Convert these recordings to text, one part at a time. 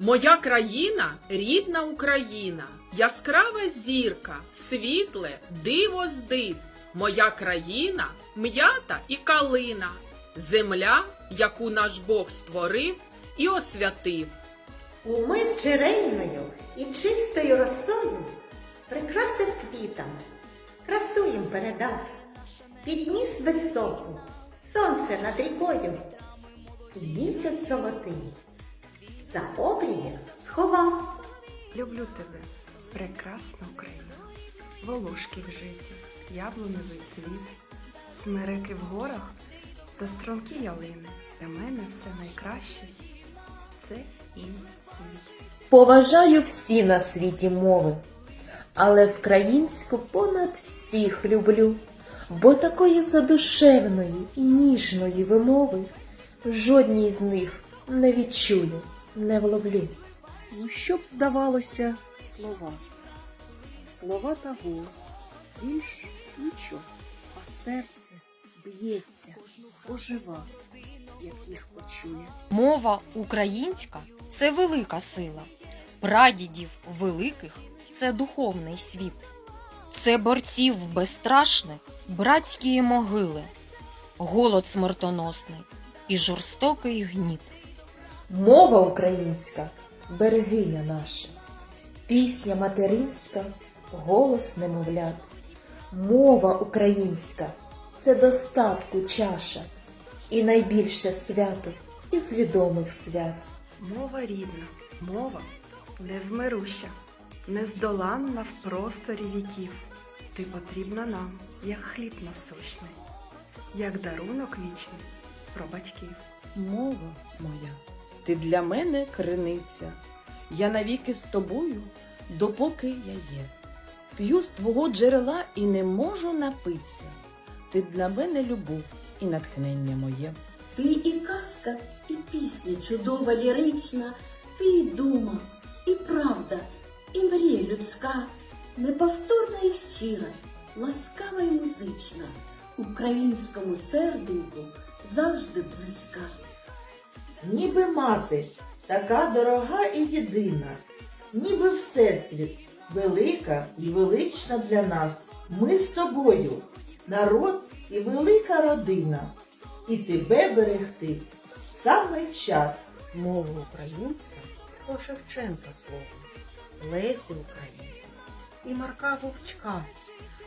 Моя країна рідна Україна, яскрава зірка, світле, диво з див. Моя країна м'ята і калина, земля, яку наш Бог створив і освятив. Умив джерельною і чистою росою, прикрасив квітами, красу їм передав, підніс високу, сонце над рікою, і місяць золотий, за обрієм сховав. Люблю тебе, прекрасна Україна. Волошки в житті, яблуневий цвіт, смереки в горах та струнки ялини. Для мене все найкраще це і світ. Поважаю всі на світі мови, але вкраїнську понад всіх люблю, бо такої задушевної, ніжної вимови жодній з них не відчую, не вловлю. Ну, що б здавалося слова? Слова та голос, більш нічого, а серце б'ється, ожива, як їх почує. Мова українська це велика сила. Прадідів великих це духовний світ. Це борців безстрашних братські могили, голод смертоносний і жорстокий гніт. Мова українська берегиня наша, пісня материнська, голос немовлят. Мова українська це достатку чаша і найбільше свято із відомих свят. Мова рідна, мова невмируща, нездоланна в просторі віків. Ти потрібна нам, як хліб насущний, як дарунок вічний про батьків. Мова моя, ти для мене криниця. Я навіки з тобою, допоки я є. П'ю з твого джерела і не можу напитися. Ти для мене любов і натхнення моє. Ти і казка, і пісня чудова лірична, ти і дума, і правда, і мрія людська, неповторна і щира, ласкава і музична, українському серденьку завжди близька. Ніби мати, така дорога і єдина, ніби Всесвіт, велика і велична для нас. Ми з тобою, народ і велика родина, і тебе берегти саме час. Мова українська то Шевченка слово, Лесі Українка і Марка Вовчка.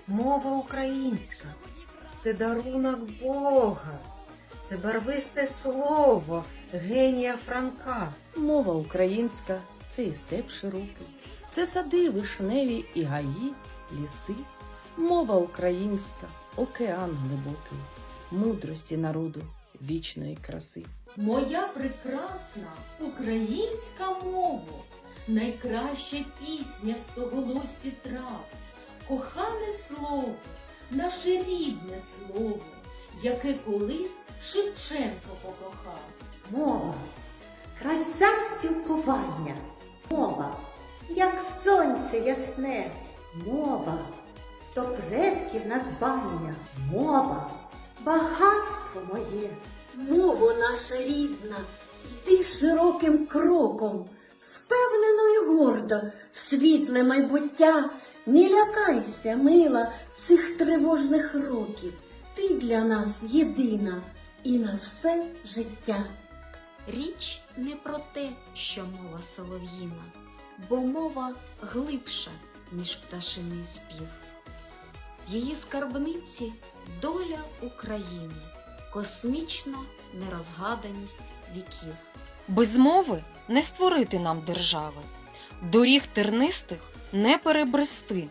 Мова українська це дарунок Бога, це барвисте слово генія Франка. Мова українська це і степ широкий, це сади вишневі і гаї, ліси. Мова українська, океан глибокий, мудрості народу, вічної краси. Моя прекрасна українська мова, найкраща пісня в стоголосі трав, кохане слово, наше рідне слово, яке колись Шевченко покохав. Мова, краса спілкування, мова, як сонце ясне, мова, то предків надбання, мова, багатство моє. Мова наша рідна, йди широким кроком, впевнено і гордо. В світле майбуття. Не лякайся, мила, цих тривожних років. Ти для нас єдина і на все життя. Річ не про те, що мова солов'їна, бо мова глибша, ніж пташиний спів. В її скарбниці доля України, космічна нерозгаданість віків. Без мови не створити нам держави, доріг тернистих не перебрести.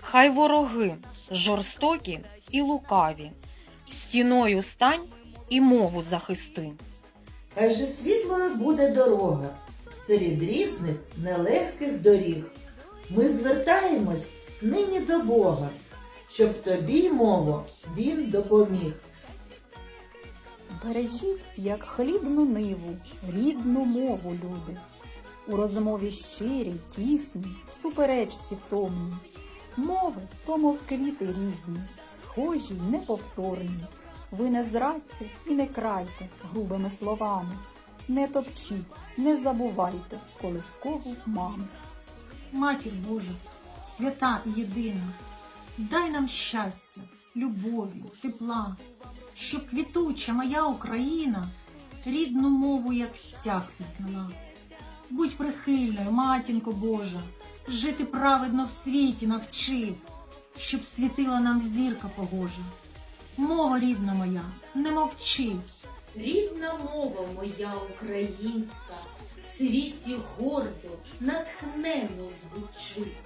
Хай вороги жорстокі і лукаві, стіною стань і мову захисти. Хай же світлою буде дорога серед різних нелегких доріг. Ми звертаємось нині до Бога, щоб тобі, мово, він допоміг. Бережіть, як хлібну ниву, рідну мову, люди. У розмові щирій, тісній, в суперечці втомній. Мови то, мов квіти різні, схожі й неповторні. Ви не зрадьте і не крайте грубими словами. Не топчіть, не забувайте колискову маму. Матір Божа, свята і єдина, дай нам щастя, любові, тепла, щоб квітуча моя Україна рідну мову як стяг підняла. Будь прихильною, матінко Божа, жити праведно в світі навчи, щоб світила нам зірка погожа. Мова рідна моя, не мовчи. Рідна мова моя українська, в світі гордо, натхненно звучить.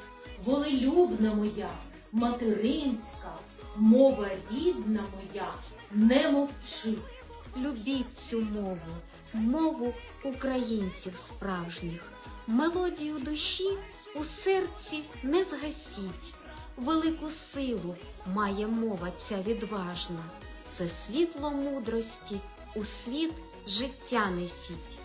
Волелюбна моя, материнська, мова рідна моя, не мовчи. Любіть цю мову, мову українців справжніх. Мелодію душі у серці не згасіть. Велику силу має мова ця відважна. Це світло мудрості у світ життя несіть.